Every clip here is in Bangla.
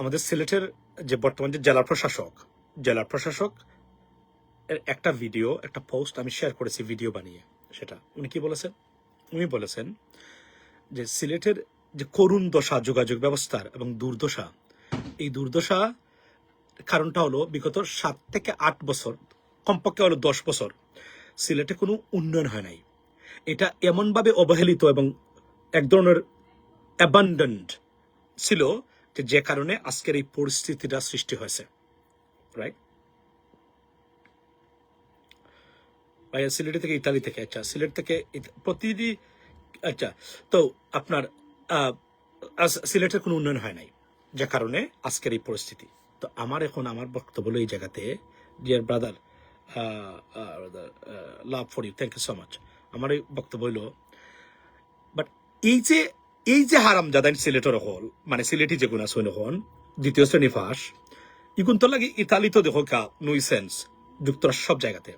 আমাদের সিলেটের যে বর্তমান যে জেলা প্রশাসক জেলা প্রশাসক এর একটা ভিডিও, একটা পোস্ট আমি শেয়ার করেছি ভিডিও বানিয়ে সেটা। উনি কি বলেছেন? উনি বলেছেন যে সিলেটের যে করুণ দশা, যোগাযোগ ব্যবস্থার এবং দুর্দশা, এই দুর্দশা কারণটা হলো বিগত সাত থেকে আট বছর, কমপক্ষে হলো দশ বছর সিলেটে কোনো উন্নয়ন হয় নাই। এটা এমনভাবে অবহেলিত এবং এক ধরনের অ্যাবান্ডেন্ট ছিল যে কারণে আজকের এই পরিস্থিতিটা সৃষ্টি হয়েছে রাইট ভাইয়া, সিলেট থেকে ইতালি থেকে আচ্ছা সিলেট থেকে প্রতিটি আচ্ছা তো আপনার সিলেটের কোনো উন্নয়ন হয় নাই, যে কারণে আজকের এই পরিস্থিতি। তো আমার এখন, আমার বক্তব্য এই জায়গাতে dear brother love for you thank you so much আমার এই বক্তব্য হলো বাট এই যে এই যে হারাম জাদান সিলেটের হল মানে সিলেটি যে গুণা সৈন্য হন, দ্বিতীয় শ্রেণি ফাঁস, ইগুন তো লাগে ইতালি তো দেখো কা নুইসেন্স যুক্তরাষ্ট্র সব জায়গাতে।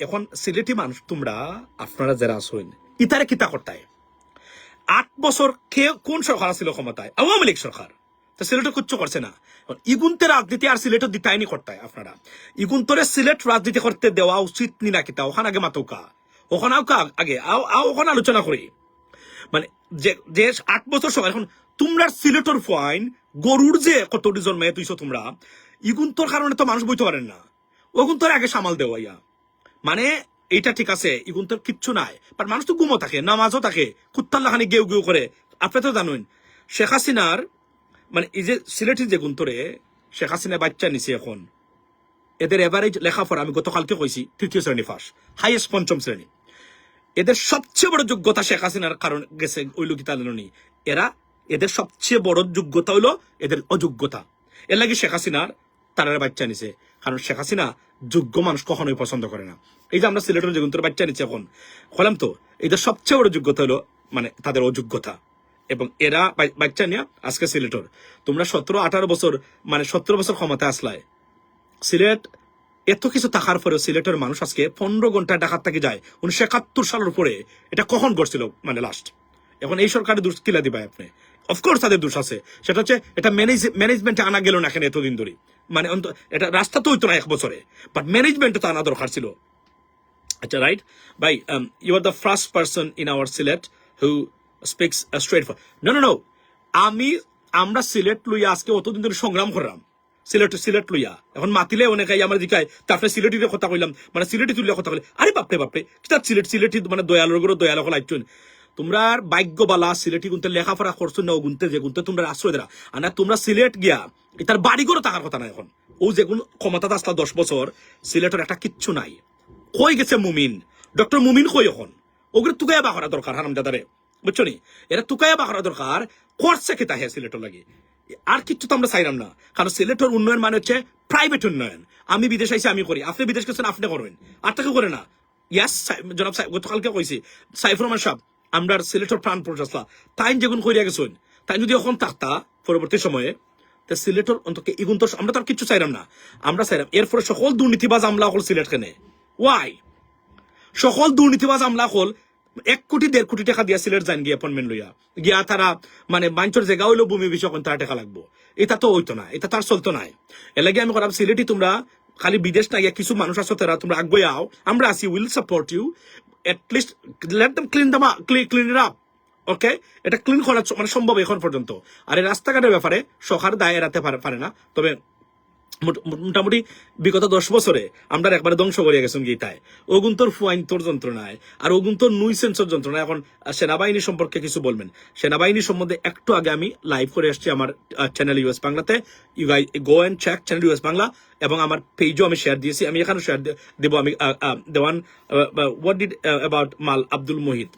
এখন সিলেটি মানুষ তোমরা, আপনারা যারা আসুন ইতারে কিতা করতায় আট বছর কে কোন সরকার ছিল ক্ষমতায়? আওয়ামী লীগ সরকার। তো সিলেটে কিচ্ছু করছে না। ইগুনতে রাজনীতি আর সিলেটে দিতাইনি করতায় আপনারা। ইগুন্তরে সিলেট রাজনীতি করতে দেওয়া উচিত নি না কিতা ওখানে আগে মাতৌকা। কা- আগে? আও ওখানে আলোচনা করি। মানে যে আট বছর সময়, এখন তোমরা সিলেটর ফাইন গরুর যে কতটি জন্মে তুইছো তোমরা ইগুন তোর কারণে তো মানুষ বইতে পারেন না। ওগুন তোর আগে সামাল দেওয়া ইয়া মানে এটা ঠিক আছে ইগুন তোর কিচ্ছু নাই। বাট মানুষ তো ঘুমো থাকে, নামাজও থাকে কুত্তাল্লাখানি গেউ গেউ করে। আপনি তো জানুন, শেখ হাসিনার মানে এই যে সিলেটের যে গুন্তরে, শেখ হাসিনা বাচ্চা নিছে এখন। এদের এভারেজ লেখাপড়া, আমি গতকালকে কইছি, তৃতীয় শ্রেণি ফার্স্ট হাইয়েস্ট পঞ্চম শ্রেণি। এদের সবচেয়ে বড় যোগ্যতা শেখ হাসিনার কারণ গেছে ওই লোকিতা লেননি এরা এদের সবচেয়ে বড় যোগ্যতা হইল এদের অযোগ্যতা। এর লাগে শেখ হাসিনার তারা বাচ্চা নিছে। কারণ শেখ হাসিনা যোগ্য মানুষ কখনোই পছন্দ করে না। এই যে আমরা সিলেটের যেগুন বাচ্চা নিচ্ছে এখন বললাম তো, এদের সবচেয়ে বড় যোগ্যতা হলো মানে তাদের অযোগ্যতা। এবং এরা বাচ্চা নিয়ে আজকে সিলেটর। তোমরা সতেরো আঠারো বছর মানে সতেরো বছর ক্ষমতা আসলায়। সিলেট এত কিছু থাকার পরেও সিলেটের মানুষ আজকে পনেরো ঘণ্টা ডাকাত থেকে যায়। উনিশশো একাত্তর সালের পরে এটা কখন করছিল মানে লাস্ট এখন এই সরকারের দোষ কিলা দিবাই আপনি? অফকোর্স তাদের দোষ আছে। সেটা হচ্ছে এটা ম্যানেজ ম্যানেজমেন্টে আনা গেল না এখানে এতদিন ধরে? মানে এটা রাস্তা তো হইতো না এক বছরে। বাট ম্যানেজমেন্টে তো আনা দরকার ছিল। আচ্ছা রাইট ভাই you are the first person in our Sylhet who speaks straight for no no no আমি আমরা সিলেট লইয়া আজকে অতদিন ধরে সংগ্রাম করলাম। সিলেট সিলেট লইয়া। এখন মাতিলে অনেকে আমার দিকায় তারপরে সিলেটির কথা কইলাম। মানে সিলেটি তুলিয়া কথা কইলে আরে বাপরে বাপরে কিতা সিলেট সিলেটি মানে দয়ালোর গরো দয়াল হল আইচুন তোমরা ভাগ্যবালা সিলেটি গুনতে লেখাপড়া করছ না গুনতে, যে গুনতে তোমরা আশ্রয় দেরা। আর না, তোমরা সিলেট গিয়া তার বাড়ি করে থাকার কথা না এখন। ও যেগুন ক্ষমতা আসলা দশ বছর, সিলেটের একটা কিচ্ছু নাই। কই গেছে মুমিন? ডক্টর মুমিন কই এখন? ওগুলো তুকাইয়া বাকরা দরকার হারাম দাদারে বুঝছ নি? এরা তুকাইয়া বাকরা দরকার, করছে কি তাহে সিলেটর লাগে। আর কিচ্ছু তো আমরা চাইলাম না। কারণ সিলেটের উন্নয়ন মানে হচ্ছে প্রাইভেট উন্নয়ন। আমি বিদেশ আইসি আমি করি। আপনি বিদেশ গেছেন, আপনি করবেন আর তাকে করে না। ইয়াস জনাব গতকালকে কইছি, সাইফুর রহমান সাহেব, আমরা সিলেটের প্রাণ প্রচাসলা তাই যেগুন করিয়া গেছেন তাই যদি এখন থাকতা পরবর্তী সময়ে, তা সিলেটের অন্তত ইগুন তো আমরা তো আর কিচ্ছু চাইলাম না। আমরা চাইলাম, এরপরে সকল দুর্নীতিবাজ আমলা হল সিলেট কেনে। ওয়াই সকল দুর্নীতিবাজ আমলা হল এক কোটি, দেড় কোটি টাকা দিয়া সিলেট যান গিয়ে অ্যাপয়েন্টমেন্ট লইয়া। গিয়া তারা মানে বাঞ্চর জায়গা হইল ভূমি বিষয় তার টাকা লাগবো। এটা তো হইতো না, এটা তার চলতো নাই। এর লাগে আমি করাম সিলেটি তোমরা, খালি বিদেশ না গিয়া কিছু মানুষ আছো, তারা তোমরা আগে আও। আমরা আছি, will support you. List let clean them clean up okay এটা ক্লিন করা মানে সম্ভব এখন পর্যন্ত। আর এই রাস্তাঘাটের ব্যাপারে সরকার দায় এড়াতে পারে না। তবে মোটামুটি বিগত দশ বছরে আমরা একবারে ধ্বংস করিয়া গেছেন গীতায়। ফুয়াইন তোর যন্ত্রণায়, আর ওগুন তোর নুই সেন্সর যন্ত্রণায় এখন সেনাবাহিনী সম্পর্কে কিছু বলবেন। সেনাবাহিনী সম্বন্ধে একটু আগে আমি লাইভ করে এসেছি আমার চ্যানেল ইউএস বাংলাতে। You guy go and check channel US Bangla, এবং আমার পেজও আমি শেয়ার দিয়েছি, আমি এখানে শেয়ার দেবো আমি দেওয়ান হোয়াট ডিড অ্যাবাউট মাল আব্দুল মোহিত?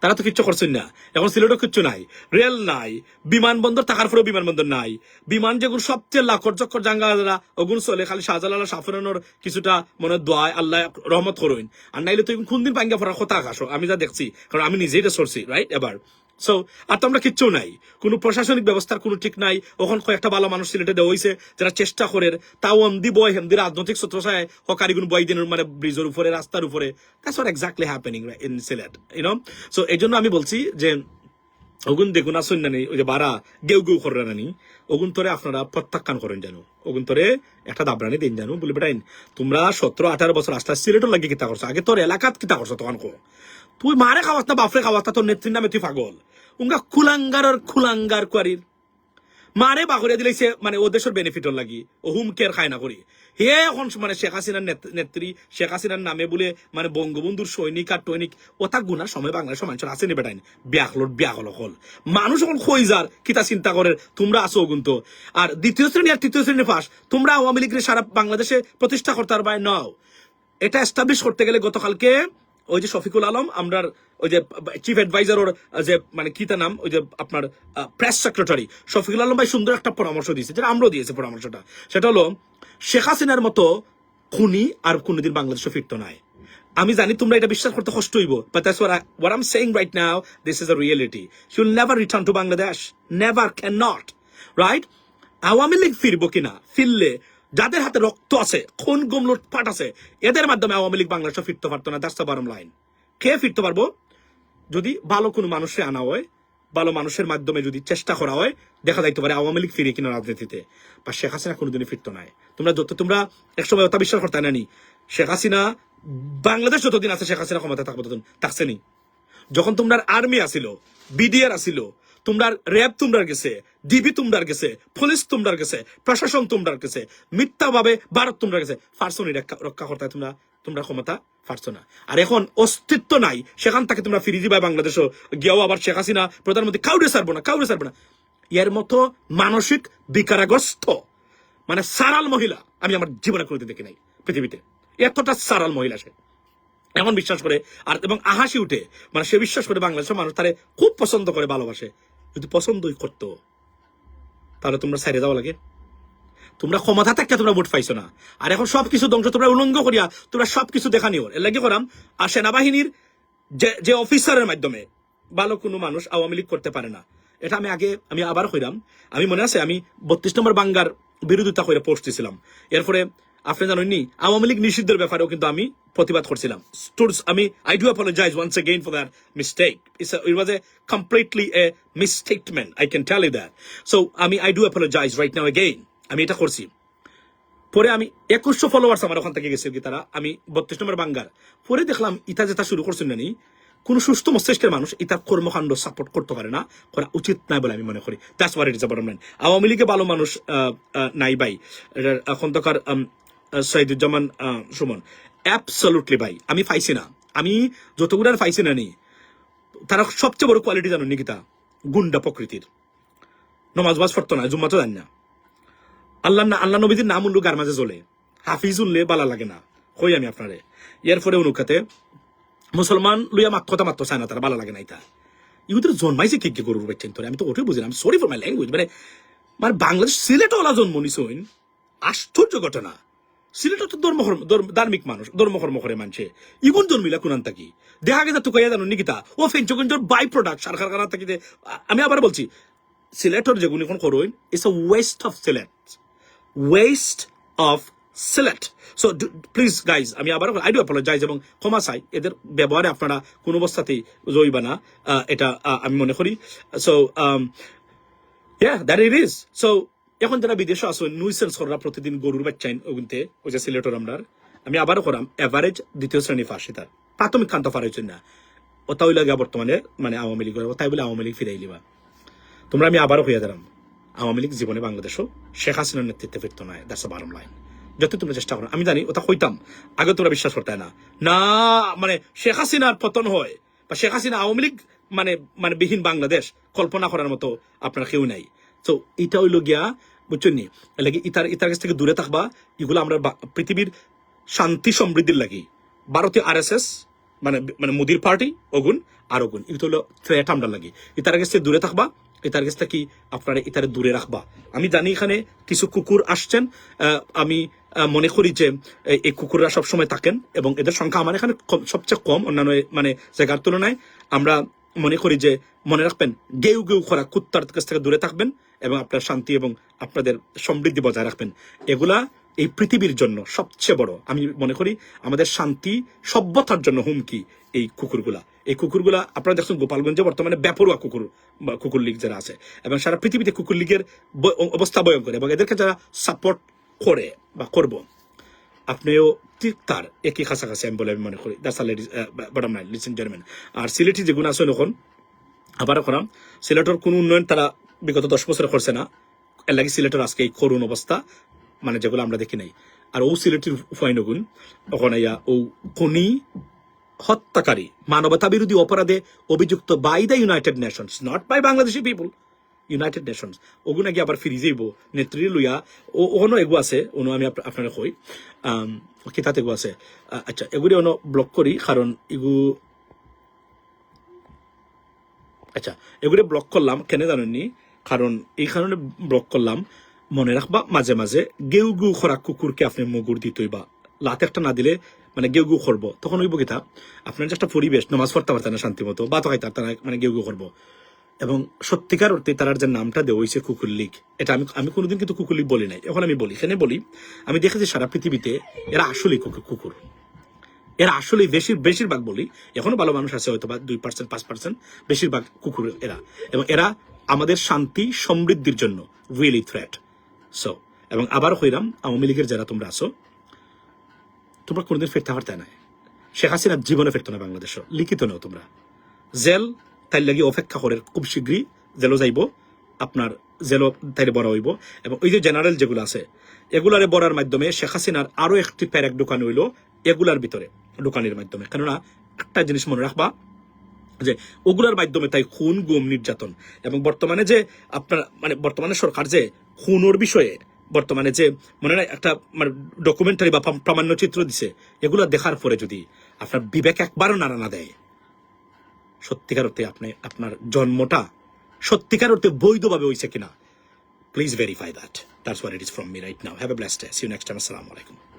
তারা তো কিচ্ছু করছেন না। এখন সিলেটও কিচ্ছু নাই। রেল নাই। বিমানবন্দর থাকার পরেও বিমানবন্দর নাই। বিমান যেগুলো সবচেয়ে লাখর চক্কর জাঙ্গালা ওগুন চলে খালি শাহজালাল সাফরানোর কিছুটা মনে দোয়ায় আল্লাহ রহমত করুন। আর নাইলে তো কোনদিন পাঙ্গা ফরার কথা আকাশ? আমি যা দেখছি, কারণ আমি নিজেই এটা সরছি রাইট এবার। সো আর তো আমরা কিচ্ছু নাই। কোনো প্রশাসনিক ব্যবস্থার কোনো ঠিক নাই। ওখান কয়েকটা ভালো মানুষ সিলেটে দেওয়া হয়েছে যারা চেষ্টা করে, তাও অন্দি বয় হেমদি রাজনৈতিক সূত্র সায় হকারিগুন বয় দিনের মানে ব্রিজের উপরে, রাস্তার উপরে। That's what exactly happening in Sylhet you know so এই জন্য আমি বলছি যে, ওগুন দেখুন, আসুন নানি ওই যে বারা, গেউ গেউ করে নানি ওগুন তোরে আপনারা প্রত্যাখ্যান করেন জানো। ওগুন তোরে একটা দাবরানি দিন জানো, বলে বেটাইন, তোমরা সতেরো আঠারো বছর আস্তে সিলেটর লাগে কিতা করছ, আগে তোর এলাকাত কিতা করছ তখন কো। তুই মারে খাওয়াস না, বাপরে খাওয়াস না, তোর নেত্রীর নামে তুই পাগল। উঙ্গা খুলাঙ্গার খুলাঙ্গার কোয়ারির। মারে বাগরিয়া দিলে সে মানে ও দেশের বেনিফিটর লাগি। ও হুম কেয়ার খায় না করি। হে এখন মানে শেখ হাসিনার নেত্রী, শেখ হাসিনার নামে বলে মানে বঙ্গবন্ধুর সৈনিক আর টৈনিক ওটা গুনার সময় বাংলাদেশের মানুষের আছে নি বেটাইন। ব্যাকলোট ব্যাকল হল মানুষ এখন খই যার কিতা চিন্তা করে, তোমরা আসো কিন্তু। আর দ্বিতীয় শ্রেণি আর তৃতীয় শ্রেণি পাস তোমরা আওয়ামী লীগের সারা বাংলাদেশে প্রতিষ্ঠা করতে পারবে নাও। এটা এস্টাবলিশ করতে গেলে গতকালকে ওই যে শফিকুল আলম আমরার ওই যে চিফ অ্যাডভাইজার ওর যে মানে কি তার নাম? ওই যে আপনার প্রেস সেক্রেটারি শফিকুল আলম ভাই সুন্দর একটা পরামর্শ দিয়েছে যেটা আমরাও দিয়েছে পরামর্শটা। সেটা হলো শেখ হাসিনার মতো খুনি আর কোনোদিন বাংলাদেশে ফিরতো নাই। আমি জানি তোমরা এটা বিশ্বাস করতে কষ্ট হইব but that's I, what I'm saying right now this is a reality. She will never return to Bangladesh. Never cannot. Right? Awami League ফিরবো কিনা? ফিরলে যাদের হাতে রক্ত আছে, খুন, গুম, লুটপাট আছে, এদের মাধ্যমে আওয়ামী লীগ বাংলাদেশে ফিরতে পারতো না। দ্যাটস দ্য বারম লাইন কে ফিরতে পারব? যদি ভালো কোনো মানুষে আনা হয়, ভালো মানুষের মাধ্যমে যদি চেষ্টা করা হয়, দেখা যাইতে পারে আওয়ামী লীগ ফিরে কিনা রাজনীতিতে। বা শেখ হাসিনা কোনোদিনই ফিরতো নাই। তোমরা যত তোমরা একসময় ওটা বিশ্বাস করতে নানি শেখ হাসিনা, বাংলাদেশ যতদিন আছে শেখ হাসিনা ক্ষমতা থাকব ততদিন থাকছে নি যখন তোমরা আর্মি আসিল বিডিআর আসিল তোমরা র্যাব তোমরার গেছে, ডিবি তোমরার গেছে, পুলিশ তোমরার গেছে, প্রশাসন তোমরার গেছে, মিথ্যাভাবে ভারত তোমরা গেছে। ফারছো নি রক্ষা করতে তোমরা তোমরা ক্ষমতা পারছ না। আর এখন অস্তিত্ব নাই, সেখান থেকে তোমরা ফিরে দিবা বাংলাদেশও। গিয়েও আবার শেখ হাসিনা, প্রধানমন্ত্রী, কাউরে সারবো না, কাউরে সারবো না। এর মতো মানসিক বিকারাগ্রস্ত মানে সারাল মহিলা আমি আমার জীবনে করতে দেখি নাই পৃথিবীতে। এতটা সারাল মহিলা সে। এমন বিশ্বাস করে, আর এবং আহাসি উঠে মানে সে বিশ্বাস করে বাংলাদেশের মানুষ তারে খুব পছন্দ করে, ভালোবাসে। যদি পছন্দই করতো। তাহলে তোমরা সাইডে যাওয়া লাগে। তোমরা ক্ষমতা থাকতে তোমরা ভোট পাইছো না। আর এখন সবকিছু ধ্বংস তোমরা উলঙ্গ করিয়া তোমরা সবকিছু দেখা নিও। এর লাগে করাম, আর সেনাবাহিনীর যে যে অফিসারের মাধ্যমে ভালো কোনো মানুষ আওয়ামী লীগ করতে পারে না। এটা আমি আগে, আমি আবার কইরাম। আমি মনে আছে, আমি বত্রিশ নম্বর বাঙ্গার বিরোধিতা করে পোস্ট দিছিলাম। এরপরে আপনি জানেননি আওয়ামী লীগ নিষিদ্ধের ব্যাপারেও কিন্তু আমি প্রতিবাদ করছিলাম। Students, আমি I do apologize once again for that mistake it was a completely a mistakement I can tell you that so আমি I do apologize right now again আমি এটা করছি। পরে আমি একুশশো ফলোয়ার্স আমার ওখান থেকে গেছে কি তারা। আমি বত্রিশ নম্বর বাঙ্গার। পরে দেখলাম ইটা যেটা শুরু করছেন নানি কোন সুস্থ মস্তিষ্কের মানুষ ইতার কর্মকাণ্ড সাপোর্ট করতে পারে না করা উচিত নাই বলে আমি মনে করি। দ্যাটস ওয়ার ইট আওয়ামী লীগে ভালো মানুষ নাই ভাই। খন্দকার সৈদুজ্জামান আহ, সুমন। অ্যাবসলুটলি ভাই আমি পাইছি না। আমি যতগুলো আর পাইছি না নি তারা সবচেয়ে বড় কোয়ালিটি জানো নিকিতা গুন্ডা প্রকৃতির। নমাজ বাজ পড়তো না জুম্মা তো জানি না। আল্লাহ না আল্লাহ নবীদের নাম উল্লু গার মাঝে জ্বলে। হাফিজ উল্লে বালা লাগে না। কই আমি আপনারে? এর পরে অনুখাতে মুসলমান লইয়া মাত কথা মাত্র চায় না তারা বালা লাগে না এটা। ইহুদের জন্মাইছে কি কি গরুর বাচ্চা তোরে? আমি তো ওটাই বুঝলাম সরি ফর মাই ল্যাঙ্গুয়েজ মানে মানে বাংলাদেশ সিলেটে ওলা জন্ম নিছইন আশ্চর্য ঘটনা। সিলেটে তো ধর্ম, ধার্মিক মানুষ ধর্ম কর্ম করে মানছে। ইগুন জন্মিলা কুনান থাকি দেখা গেছে তো জানো, নিকিতা? ও ফেঞ্চগঞ্জর বাই প্রোডাক্ট সার কারখানা থাকি যে, আমি আবার বলছি, সিলেটর যেগুলো এখন করইন it's a waste of Sylhet waste of Sylhet so please guys আমি আবার আই ডু অ্যাপোলজাইজ এবং ক্ষমা চাই। এদের ব্যবহারে আপনারা কোনো অবস্থাতেই জইবা না এটা আমি মনে করি। So yeah that it is so এখন যারা বিদেশে আসো নুইসেন্স করা প্রতিদিন গরুর বাচ্চাইন ওগুনতে ওই যে সিলেটর আমরার, আমি আবারও করাম এভারেজ দ্বিতীয় শ্রেণি ফাঁসি তার। প্রাথমিক কান্ত ফার হয়েছে না ওটা হইলে গিয়া বর্তমানে মানে আওয়ামী লীগের তাই বলে আওয়ামী লীগ ফিরাই লিবা। তোমরা আমি আবারও হইয়া দিলাম আওয়ামী লীগ জীবনে বাংলাদেশও শেখ হাসিনার নেতৃত্বে ফিরত নয় দ্যাটস বারম লাইন যত তোমরা চেষ্টা করো, আমি জানি, ওটা হইতাম আগে তোমরা বিশ্বাস করতে না। না মানে শেখ হাসিনার পতন হয়, বা শেখ হাসিনা আওয়ামী লীগ মানে মানে বিহীন বাংলাদেশ, কল্পনা করার মতো আপনার কেউ নাই। তো এটা হইল গিয়া বুঝছেন নি? লাগে ইতার ইতার কাছ থেকে দূরে থাকবা, এগুলো আমরা পৃথিবীর শান্তি সমৃদ্ধির লাগে। ভারতীয় আর এস এস মানে মানে মোদির পার্টি অগুন আর অগুন এগুলো হলো থ্রেট আমরা লাগে। ইতার কাছ থেকে দূরে থাকবা, ইতার কাছ থেকে আপনারা ইতারে দূরে রাখবা। আমি জানি এখানে কিছু কুকুর আসছেন আমি মনে করি যে এই- কুকুররা সবসময় থাকেন, এবং এদের সংখ্যা আমার এখানে সবচেয়ে কম, অন্যান্য মানে জায়গার তুলনায়। আমরা মনে করি যে, মনে রাখবেন, গেউ গেউ করা কুত্তার কাছ থেকে দূরে থাকবেন এবং আপনার শান্তি এবং আপনাদের সমৃদ্ধি বজায় রাখবেন। এগুলা এই পৃথিবীর জন্য সবচেয়ে বড়। আমি মনে করি আমাদের শান্তি, সভ্যতার জন্য হুমকি এই কুকুরগুলা। এই কুকুরগুলা, আপনারা দেখছেন গোপালগঞ্জে বর্তমানে ব্যাপরুয়া কুকুর, বা কুকুর লীগ যারা আছে, এবং সারা পৃথিবীতে কুকুর লীগের অবস্থা ভয়ঙ্কর, এবং এদেরকে যারা সাপোর্ট করে বা করব, আপনিও ঠিক তার একই কাছাকাছি আমি বলে আমি মনে করি। That's bottom line listen gentleman আর সিলেটি যেগুলো আছে এখন আবার করাম, সিলেটের কোনো উন্নয়ন তারা বিগত দশ বছরে করছে না। এর লাগে সিলেটের আজকে এই করুণ অবস্থা মানে যেগুলো আমরা দেখি নাই। আর ও সিলেটের ফাইনগুন ওখানে ও খনি, হত্যাকারী মানবতা বিরোধী অপরাধে অভিযুক্ত by the United Nations not by Bangladeshi people United Nations ওগুলো নাকি আবার ফিরি যাইব নেত্রী লইয়া। ও ওখানে এগু আছে, ওনো আমি আপ- আপনারা কই। কিতাত এগু আছে? আচ্ছা এগুলি অন ব্লক করি, কারণ এগু আচ্ছা এগুলো ব্লক করলাম, কেন জানেননি? কারণ এই কারণে ব্লক করলাম। মনে রাখবা, মাঝে মাঝে গেউ গু খরা কুকুরকে আপনি মগুর দিতই বা লাত একটা না দিলে মানে গেউ গু করব তখন ওই বকিতা আপনার যে একটা পরিবেশ, নমাজ পড়তে পারতেন না শান্তি মতো, বা তো খাইতার তারা মানে গেউ গু করব এবং সত্যিকার অর্থে তার যে নামটা দেওয়া হয়েছে কুকুর লীগ, এটা আমি আমি কোনোদিন কিন্তু কুকুর লীগ বলি নাই। এখন আমি বলি এখানে বলি, আমি দেখেছি সারা পৃথিবীতে এরা আসলেই কুকুর। এরা আসলে বেশি বেশিরভাগ বলি, এখনও ভালো মানুষ আছে হয়তো বা দুই পার্সেন্ট পাঁচ পার্সেন্ট বেশিরভাগ কুকুর এরা। এবং এরা আমাদের শান্তি, সমৃদ্ধির জন্য রিয়েলি থ্রেট সো এবং আবার হইরাম আওয়ামী লীগের যারা তোমরা আছো, তোমরা কোনোদিন ফিরতে পারতে না শেখ হাসিনা জীবনে ফিরতো না বাংলাদেশ, লিখিত নাও তোমরা। জেল, তাই লাগি অপেক্ষা করে খুব শীঘ্রই জেলও যাইব, আপনার জেলও তাইলে বড় হইব, এবং ওই যে জেনারেল যেগুলো আছে, এগুলারে বড়ার মাধ্যমে শেখ হাসিনার আরও একটি প্যারেক দোকান হইল এগুলার ভিতরে, দোকানের মাধ্যমে। কেননা একটা জিনিস মনে রাখবা যে ওগুলার মাধ্যমে তাই খুন, গুম, নির্যাতন। এবং বর্তমানে যে আপনার মানে বর্তমানে সরকার যে খুনোর বিষয়ে বর্তমানে যে মনে হয় একটা মানে ডকুমেন্টারি বা প্রাম- প্রামাণ্য চিত্র দিছে, এগুলো দেখার পরে যদি আপনার বিবেক একবারও নাড়া না দেয়, সত্যিকার অর্থে আপনি, আপনার জন্মটা সত্যিকার অর্থে বৈধভাবে হয়েছে কিনা please verify that that's what it is from me right now have a blast see you next time আসসালামু আলাইকুম